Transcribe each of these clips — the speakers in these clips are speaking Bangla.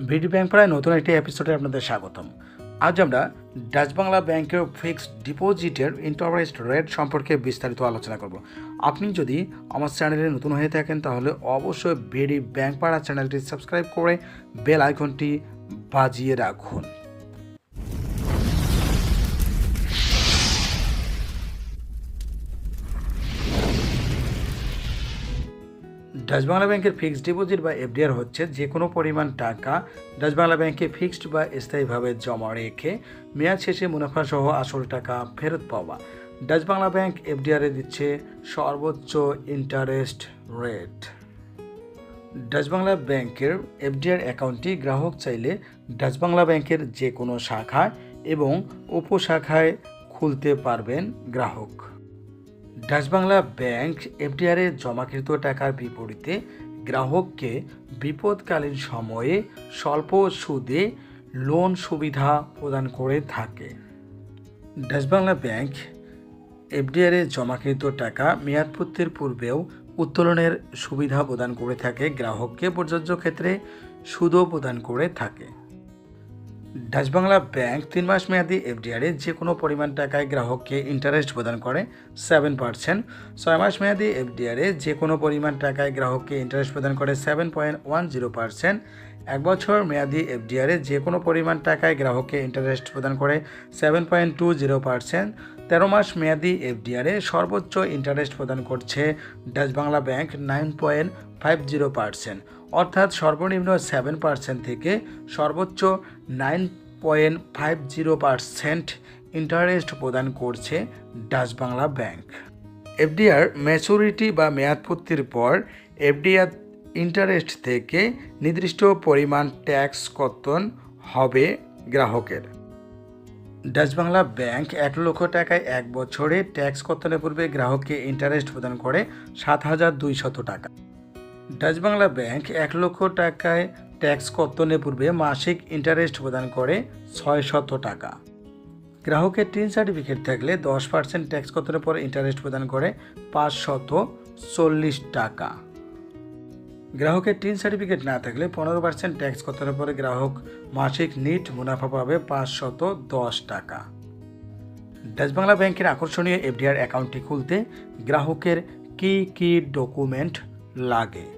বিডি ব্যাংক পাড়ায় নতুন একটি এপিসোডে আপনাদের স্বাগতম। আজ আমরা ডাচ বাংলা ব্যাংকের ফিক্সড ডিপোজিটের ইন্টারেস্ট রেট সম্পর্কে বিস্তারিত আলোচনা করব। আপনি যদি আমার চ্যানেলে নতুন হয়ে থাকেন, তাহলে অবশ্যই বিডি ব্যাংক পাড়া চ্যানেলটি সাবস্ক্রাইব করে বেল আইকনটি বাজিয়ে রাখুন। ডাচ বাংলা ব্যাংকের ফিক্সড ডিপোজিট বা এফডিআর হচ্ছে যে কোনো পরিমাণ টাকা ডাচ বাংলা ব্যাংকে ফিক্সড বা স্থায়ীভাবে জমা রেখে মেয়াদ শেষে মুনাফা সহ আসল টাকা ফেরত পাওয়া। ডাচ বাংলা ব্যাংক এফডিআরে দিচ্ছে সর্বোচ্চ ইন্টারেস্ট রেট। ডাচ বাংলা ব্যাংকের এফডিআর অ্যাকাউন্টটি গ্রাহক চাইলে ডাচ বাংলা ব্যাংকের যে কোনো শাখায় এবং উপশাখায় খুলতে পারবেন গ্রাহক। ডাচ বাংলা ব্যাংক এফডিআরে জমাকৃত টাকার বিপরীতে গ্রাহককে বিপদকালীন সময়ে স্বল্প সুদে লোন সুবিধা প্রদান করে থাকে। ডাচ বাংলা ব্যাংক এফডিআরে জমাকৃত টাকা মেয়াদপূর্তির পূর্বেও উত্তোলনের সুবিধা প্রদান করে থাকে গ্রাহককে প্রযোজ্য ক্ষেত্রে সুদও প্রদান করে থাকে। ডাচ বাংলা ব্যাংক তিন মাস মেয়াদি এফডিআরে যে কোনো পরিমাণ টাকায় গ্রাহককে ইন্টারেস্ট প্রদান করে সেভেন পার্সেন্ট। ছয় মাস মেয়াদি এফডিআরে যে কোনো পরিমাণ টাকায় গ্রাহককে ইন্টারেস্ট প্রদান করে seven point one zero percent. এক বছর মেয়াদি এফডিআরে যে কোনো পরিমাণ টাকায় গ্রাহককে ইন্টারেস্ট প্রদান করে seven point two zero percent. তেরো মাস মেয়াদি এফডিআরে সর্বোচ্চ ইন্টারেস্ট প্রদান করছে Dutch Bangla bank nine point five zero percent. অর্থাৎ সর্বনিম্ন সেভেন পার্সেন্ট থেকে সর্বোচ্চ nine point five zero percent interest প্রদান করছে Dutch Bangla bank. FDR maturity বা মেয়াদপূর্তির পর এফডিআর ইন্টারেস্ট থেকে নির্দিষ্ট পরিমাণ ট্যাক্স কর্তন হবে গ্রাহকের। ডাচ বাংলা ব্যাংক এক লক্ষ টাকায় এক বছরে ট্যাক্স কর্তনের পূর্বে গ্রাহককে ইন্টারেস্ট প্রদান করে সাত হাজার দুইশত টাকা। ডাচ বাংলা ব্যাংক এক লক্ষ টাকায় ট্যাক্স কর্তনের পূর্বে মাসিক ইন্টারেস্ট প্রদান করে ছয় শত টাকা। গ্রাহকের টিন সার্টিফিকেট থাকলে দশ পার্সেন্ট ট্যাক্স কর্তনের পর ইন্টারেস্ট প্রদান করে পাঁচ শত চল্লিশ টাকা। গ্রাহকের টিন সার্টিফিকেট না থাকলে পনেরো পার্সেন্ট ট্যাক্স কর্তনের পরে গ্রাহক মাসিক নিট মুনাফা পাবে পাঁচ শত দশ টাকা। ডাচ বাংলা ব্যাংকের আকর্ষণীয় এফডিআর অ্যাকাউন্টটি খুলতে গ্রাহকের কি কি ডকুমেন্ট লাগে?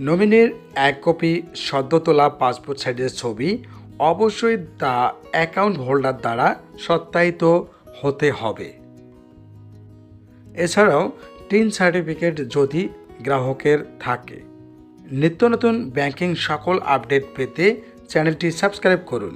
নমিনির এক কপি সদ্য তোলা পাসপোর্ট সাইজের ছবি, অবশ্যই তা অ্যাকাউন্ট হোল্ডার দ্বারা সত্যায়িত হতে হবে। এছাড়াও টিন সার্টিফিকেট যদি গ্রাহকের থাকে। নিত্য নতুন ব্যাংকিং সকল আপডেট পেতে চ্যানেলটি সাবস্ক্রাইব করুন।